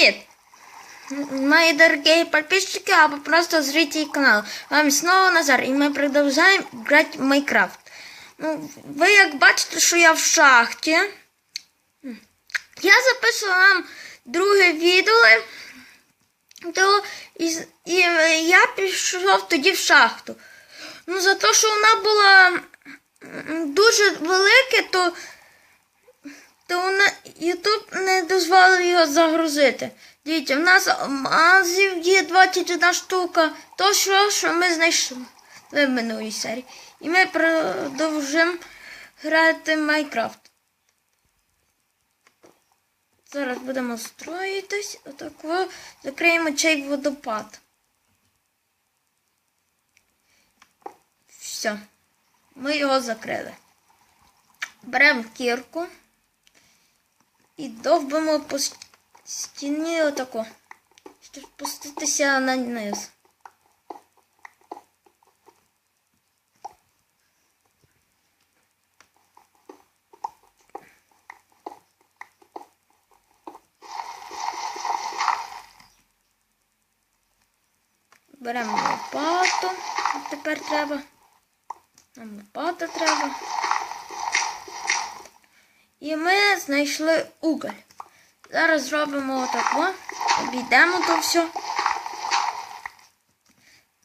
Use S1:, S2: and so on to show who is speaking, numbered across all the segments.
S1: Привет! Мои дорогие подписчики, або просто зрители канала. Вам снова Назар, і ми продовжуємо грати в Майнкрафт. Ну, ви як бачите, що я в шахті. Я записую вам друге відео, то, і, і я пішов тоді в шахту. Ну, за те, що вона була дуже велика, то то вона Ютуб не дозволив його загрузити. Дивіться, в нас мазів є 21 штука. То що, що ми знайшли в минулій серії. І ми продовжимо грати в Майнкрафт. Зараз будемо строїтись. Отако закриємо цей водопад. Все. Ми його закрили. Беремо кірку. І довбимо по стіні отако. Щоб спуститися на низ. Беремо лопату. Тепер треба. Нам лопата треба. І ми знайшли уголь. Зараз зробимо отако. Обійдемо то все.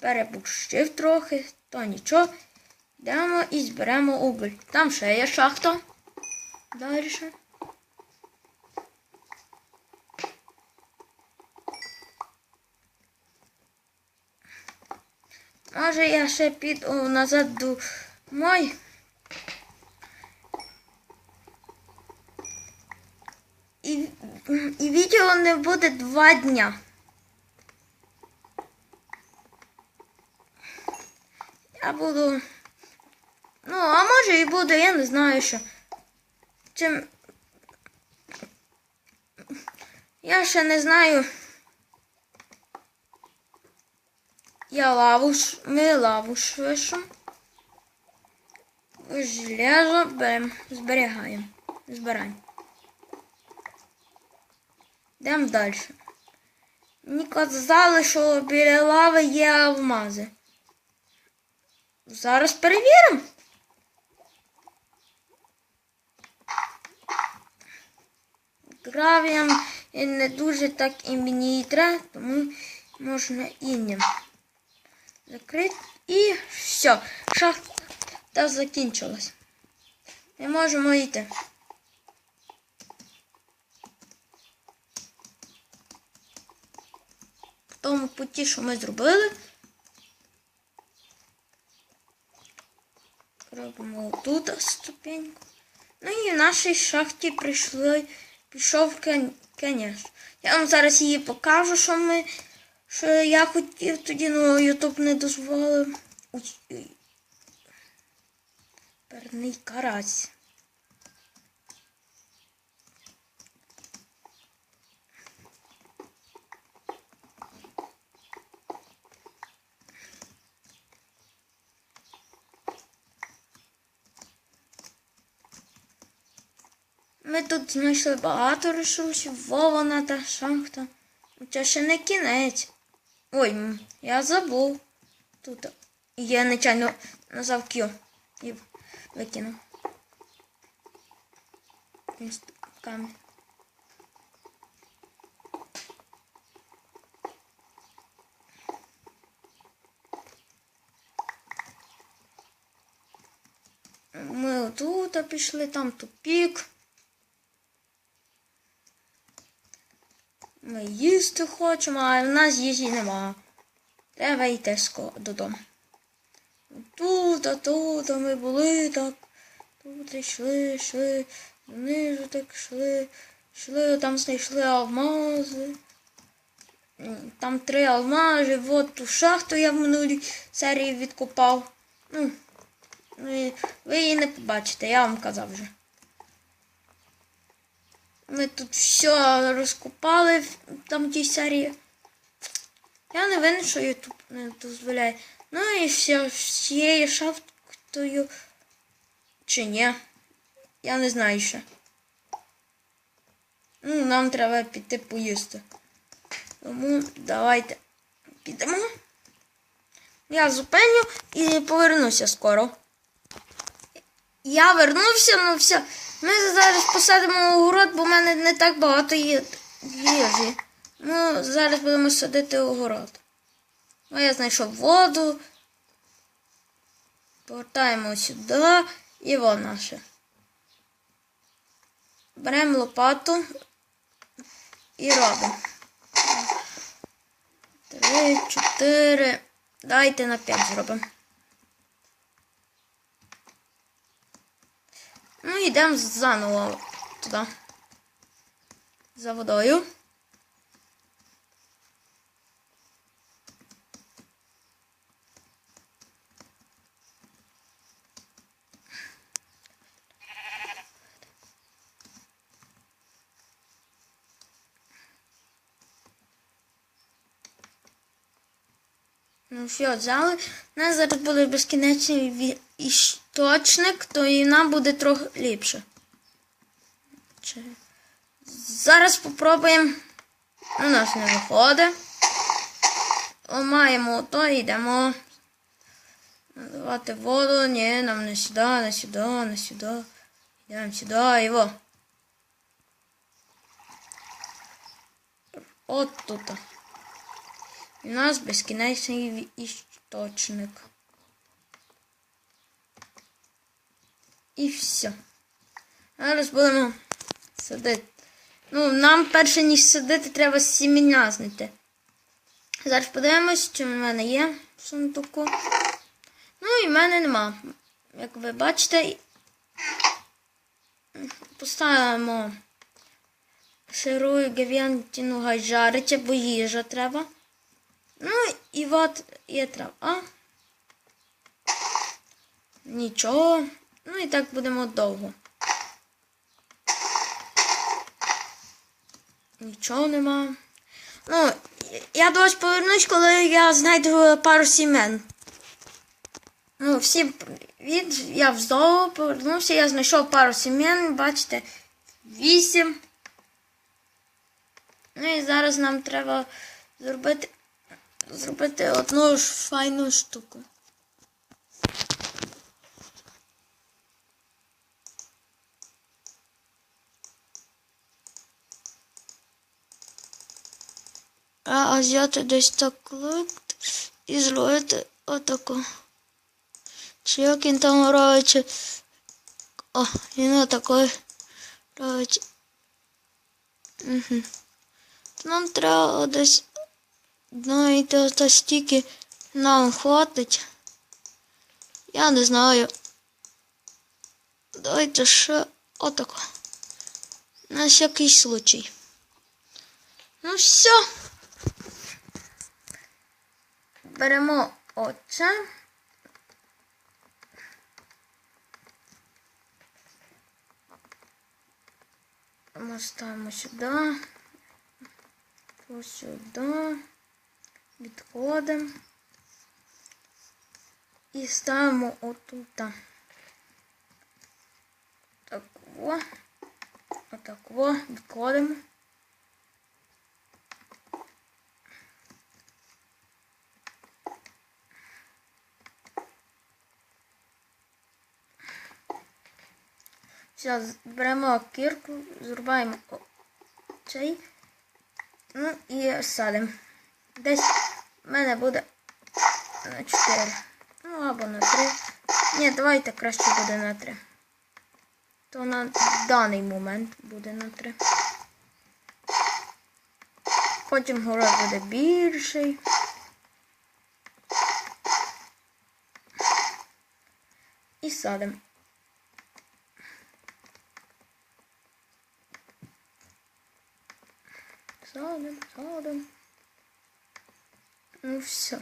S1: Перебущив трохи, то нічого. Йдемо і зберемо уголь. Там ще є шахта. Далі. Може я ще піду назад до мой. І, відео не буде два дня. Я буду. Ну, а може і буду, я не знаю що. Чим. Я ще не знаю. Я лаву, ми лаву швишу. Железо берем, зберігаємо. Збираємо. Йдемо далі. Мені казали, що біля лави є алмази. Зараз перевіримо. Гравієм і не дуже так і мені і треба, тому можна інням. Закрити і все. Шахта закінчилась. Ми можемо йти. В тому путі, що ми зробили. Робимо тут ступеньку. Ну і в нашій шахті прийшли, пішов кінець. Я вам зараз її покажу, що ми, що я хотів тоді, ну Ютуб не дозволив. Перний карась. Ми тут знайшли багато ресурсів, вована та шахта. Це ще не кінець. Ой, я забув. Тут я нечайно назвав Q і викинув. Камінь. Ми отут пішли, там тупік. Ми їсти хочемо, а в нас їжі нема. Треба йти додому. Тут, а тут, а ми були так. Тут йшли, йшли, донизу так йшли, йшли, там знайшли алмази. Там три алмази, от ту шахту я в минулій серії відкопав. Ну, ви, ви її не побачите, я вам казав вже. Ми тут все розкопали в там тій серії. Я не винен, що Ютуб не дозволяє. Ну і все з цією шахтою. Чи ні? Я не знаю ще. Ну, нам треба піти поїсти. Тому давайте підемо. Я зупиню і повернуся скоро. Я вернувся, ну все. Ми зараз посадимо огород, бо в мене не так багато є їжі. Ну, зараз будемо садити огород. Ну, я знайшов воду. Повертаємо сюди і во наше. Беремо лопату і робимо. Три, чотири. Дайте на п'ять зробимо. Ну, йдемо заново туди. За водою. Ну все, взяли. У нас зараз буде безкінечний ві- істочник, то і нам буде трохи ліпше. Зараз попробуємо. У нас не виходить. Ламаємо то і йдемо. Наливати воду. Ні, нам не сюди, не сюди, не сюди. Йдемо сюди во. От тут. У нас безкінечний істочник. І все. Зараз будемо садити. Ну, нам перше, ніж садити, треба сім'я знайти. Зараз подивимось, що в мене є в сундуку. Ну і в мене нема. Як ви бачите, поставимо сирую говядину хай жариться, бо їжа треба. Ну і от є трава. Нічого. Ну і так будемо довго. Нічого нема. Ну, я до вас повернусь, коли я знайду пару сімен. Ну, всім привіт. Я знову повернувся, я знайшов пару сімен, бачите, вісім. Ну і зараз нам треба зробити зробити одну файну штуку. А взяти десь так і зробити отаку. Чи як він там робить? О, він отакий робить. Угу. Нам треба десь Знаєте, ото стільки нам хватить. Я не знаю. Давайте ще отако. На всякий случай. Ну все. Беремо оце. Ми ставимо сюди. Ось сюди. Відходимо і ставимо отут. Так о. Отак о, Все, беремо кірку, зрубаємо цей, ну і садимо. Десь в мене буде на 4. Ну або на 3. Ні, давайте краще буде на 3. То на даний момент буде на 3. Потім город буде більший. І садимо. Садимо, садимо. Ну все.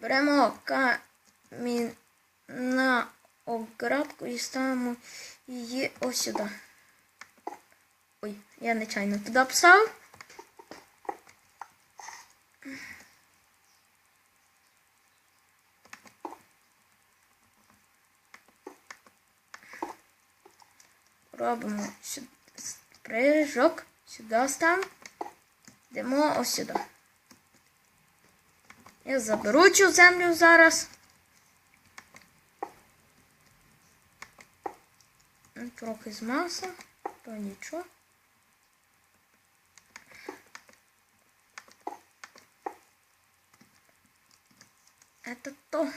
S1: Беремо камінь на оградку і ставимо її ось сюди. Ой, я нечайно туди поставив. Робимо сюди прыжок, сюди ставимо. Йдемо ось сюди. Я заберу цю землю зараз. Ну, Трохи з маса, то нічого. Это то.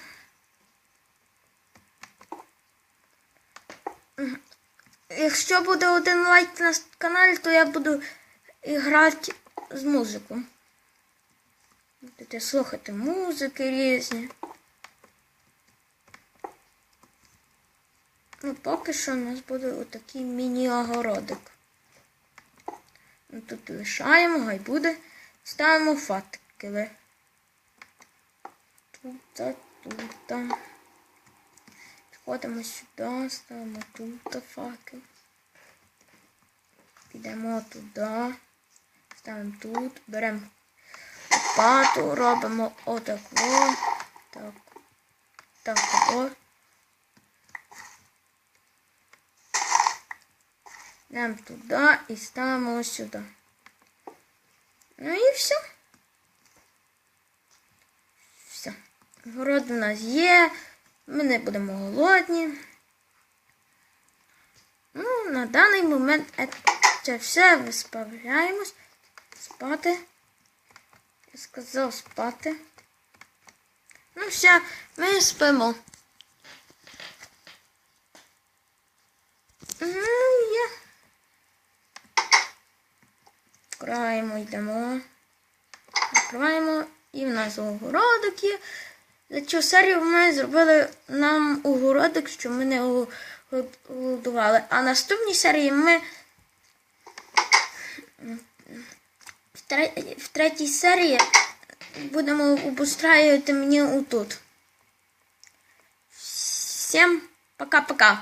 S1: Якщо буде один лайк на каналі, то я буду грати з музикою. Будете слухати музики різні. Ну, поки що у нас буде отакий міні-огородик. Ну, Тут лишаємо, хай буде. Ставимо факели. Тут, тут. Підходимо сюди, ставимо тут факел. Підемо туди. Ставимо тут, беремо лопату, робимо отако. Так. Так, о. Йдемо туди і ставимо ось сюди. Ну і все. Все. Город у нас є. Ми не будемо голодні. Ну, на даний момент це все висправляємось. Спати. Я сказав спати. Ну все, ми спимо. Ну, є. Вкраємо, йдемо. Відкриваємо. І в нас огородок є. За цю серію ми зробили нам огородок, що ми не го- го- голодували. А наступній серії ми в третій серії будемо обустраювати мені отут. Всім пока-пока.